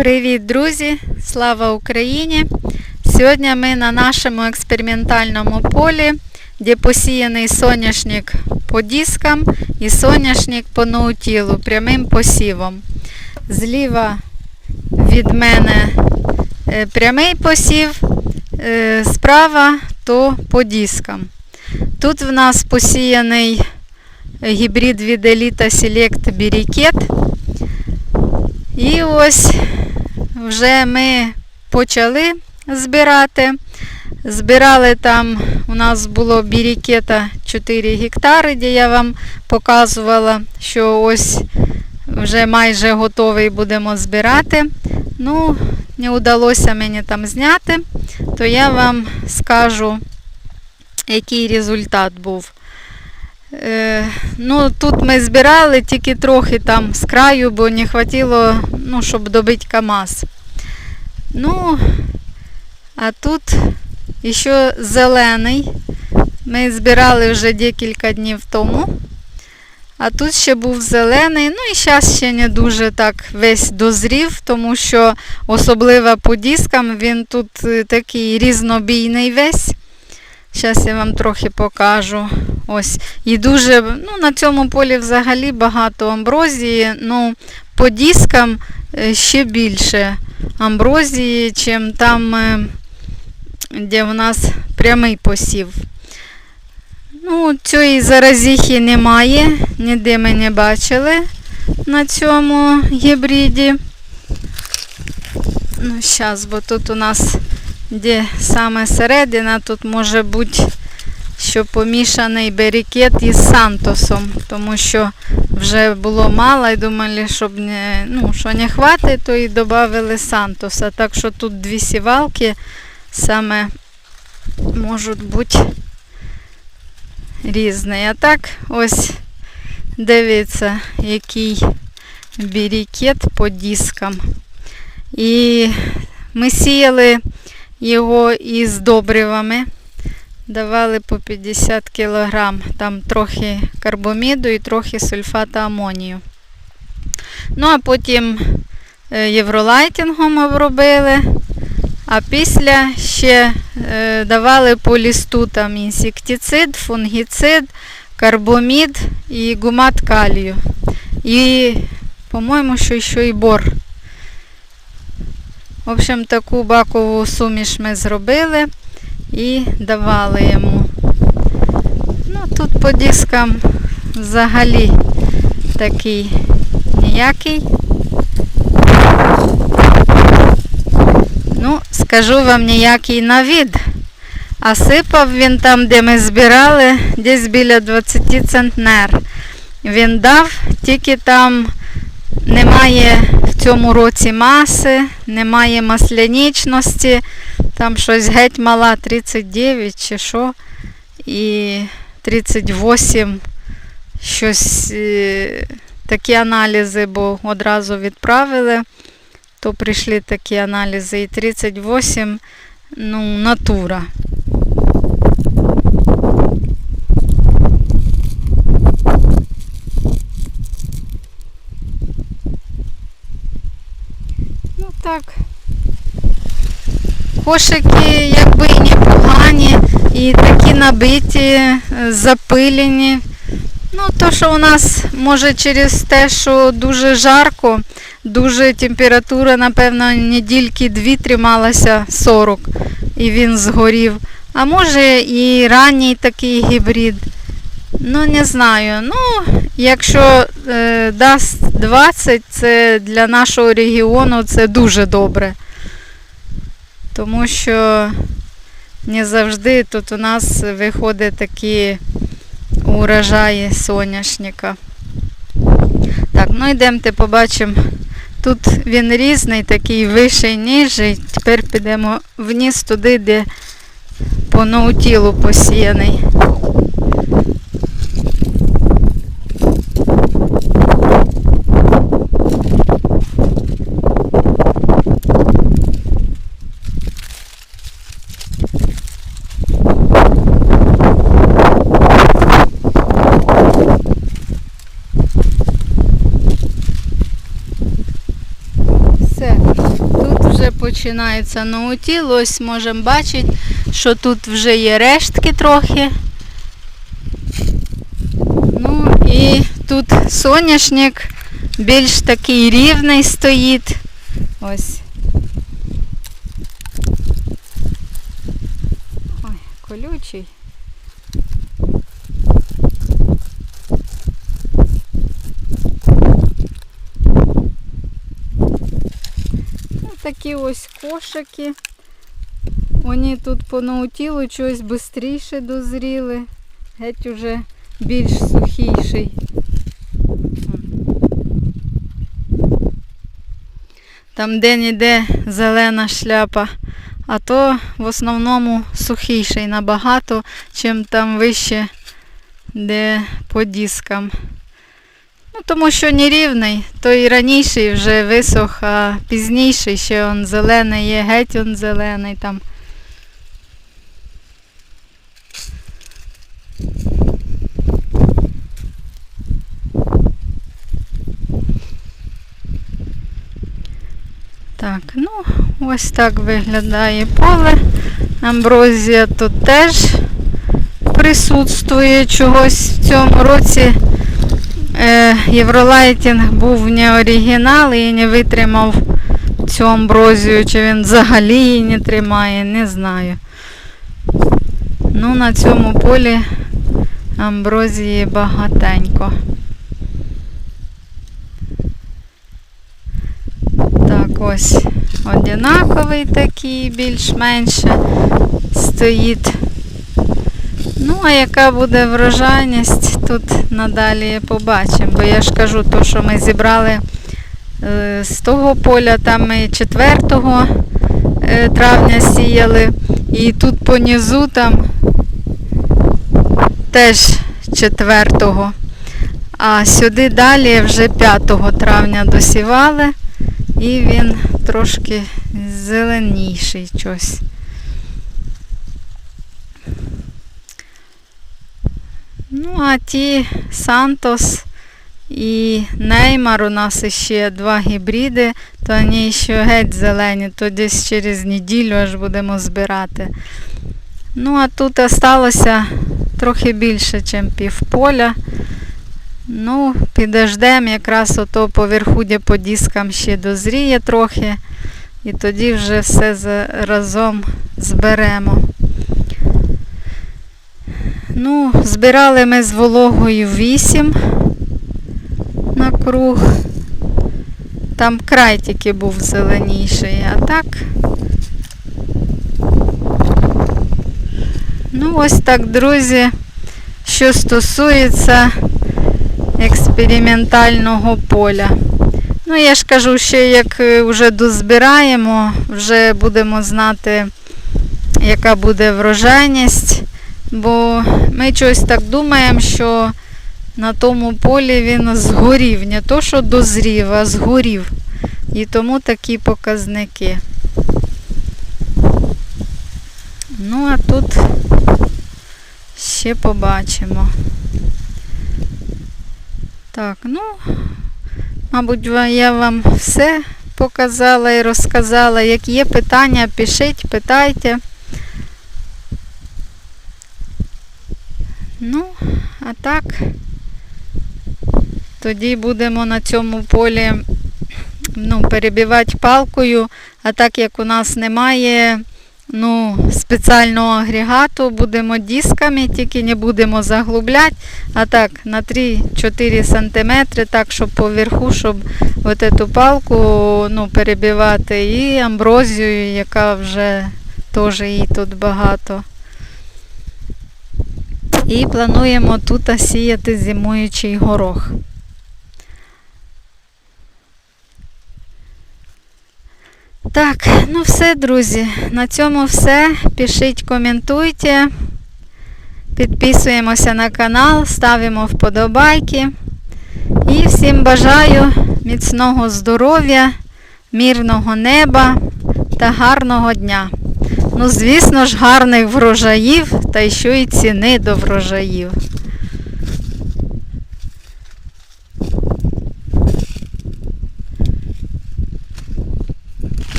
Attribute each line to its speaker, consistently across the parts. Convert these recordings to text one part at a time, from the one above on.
Speaker 1: Привіт, друзі! Слава Україні! Сьогодні ми на нашому експериментальному полі, де посіяний соняшник по дискам і соняшник по ноутілу прямим посівом. Зліва від мене е, прямий посів, е, справа то по дискам. Тут в нас посіяний гібрид від Elite Select Biricet. І ось вже ми почали збирати. Збирали там, у нас було бірікета 4 гектари, де я вам показувала, що ось вже майже готовий будемо збирати. Ну, не вдалося мені там зняти, то я вам скажу, який результат був. Е, ну, тут ми збирали тільки трохи там з краю, бо не хватило, ну, щоб добити КАМАЗ. Ну, а тут ще зелений. Ми збирали вже декілька днів тому. А тут ще був зелений, ну і зараз ще не дуже так весь дозрів, тому що особливо по дискам він тут е, такий різнобійний весь. Зараз я вам трохи покажу. Ось. І дуже, ну, на цьому полі взагалі багато амброзії. Ну, по дискам е, ще більше амброзії, чим там, е, де у нас прямий посів. Ну, цієї заразіхи немає, ніде ми не бачили на цьому гібриді. Ну, зараз, бо тут у нас де саме середина, тут може бути, що помішаний берікет із Сантосом, тому що вже було мало і думали, щоб не, ну, що не хватить, то і додали Сантоса. Так що тут дві сівалки саме можуть бути різні. А так ось дивіться, який бірікет по дискам. І ми сіяли його із добривами. Давали по 50 кг. Там трохи карбоміду і трохи сульфата амонію. Ну, а потім е, євролайтингом обробили. А після ще е, давали по лісту там інсектицид, фунгіцид, карбомід і гумат калію. І, по-моєму, що ще і бор. В общем, таку бакову суміш ми зробили і давали йому. Ну, тут по дискам взагалі такий ніякий. Ну, скажу вам ніякий на від. А сипав він там, де ми збирали, десь біля 20 центнер. Він дав, тільки там немає в цьому році маси, немає маслянічності. Там щось геть мала 39 чи що. І 38 щось е, такі аналізи, бо одразу відправили, то прийшли такі аналізи. І 38 ну, натура. Ну так. Кошики якби і непогані, і такі набиті, е, запилені. Ну, то, що у нас, може, через те, що дуже жарко, дуже температура, напевно, недільки дві трималася 40 і він згорів. А може і ранній такий гібрид. Ну, не знаю. Ну, якщо е, дасть 20, це для нашого регіону це дуже добре. Тому що не завжди тут у нас виходить такі урожаї соняшника. Так, ну йдемте побачимо. Тут він різний, такий вищий, ніжий. Тепер підемо вниз туди, де по ноутілу посіяний. Все. Починається наутіл. Ось можемо бачити, що тут вже є рештки трохи. Ну і тут соняшник більш такий рівний стоїть. Ось. Такі ось кошики. Вони тут по наутілу чогось швидше дозріли. Геть уже більш сухіший. Там де-ніде зелена шляпа, а то в основному сухіший набагато, чим там вище, де по дискам. Ну, тому що нерівний, той раніший вже висох, а пізніший ще он зелений є, геть он зелений там. Так, ну ось так виглядає поле. Амброзія тут теж присутствує чогось в цьому році. Е, Євролайтінг був не оригінал і не витримав цю амброзію, чи він взагалі її не тримає, не знаю. Ну, на цьому полі амброзії багатенько. Так, ось одинаковий такий, більш-менше стоїть. Ну, а яка буде врожайність, тут надалі побачимо. Бо я ж кажу, то, що ми зібрали е, з того поля, там ми 4 е, травня сіяли. І тут понизу там теж 4. А сюди далі вже 5 травня досівали. І він трошки зеленіший щось. Ну, а ті Сантос і Неймар у нас ще два гібриди, то вони ще геть зелені, то десь через неділю аж будемо збирати. Ну, а тут осталося трохи більше, ніж півполя. Ну, підождемо якраз ото поверху, де по дискам ще дозріє трохи. І тоді вже все разом зберемо. Ну, збирали ми з вологою 8 на круг. Там край тільки був зеленіший, а так. Ну, ось так, друзі, що стосується експериментального поля. Ну, я ж кажу, ще як е, вже дозбираємо, вже будемо знати, яка буде врожайність. Бо ми щось так думаємо, що на тому полі він згорів. Не то, що дозрів, а згорів. І тому такі показники. Ну, а тут ще побачимо. Так, ну, мабуть, я вам все показала і розказала. Як є питання, пишіть, питайте. Ну, а так, тоді будемо на цьому полі ну, перебивати палкою, а так як у нас немає ну, спеціального агрегату, будемо дисками, тільки не будемо заглубляти, а так на 3-4 см, так, щоб поверху, щоб от эту палку ну, перебивати. І амброзію, яка вже теж її тут багато. І плануємо тут сіяти зимуючий горох. Так, ну все, друзі. На цьому все. Пишіть, коментуйте. Підписуємося на канал, ставимо вподобайки. І всім бажаю міцного здоров'я, мирного неба та гарного дня. Ну, звісно ж, гарних врожаїв, та що й ціни до врожаїв.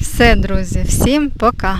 Speaker 1: Все, друзі, всім пока!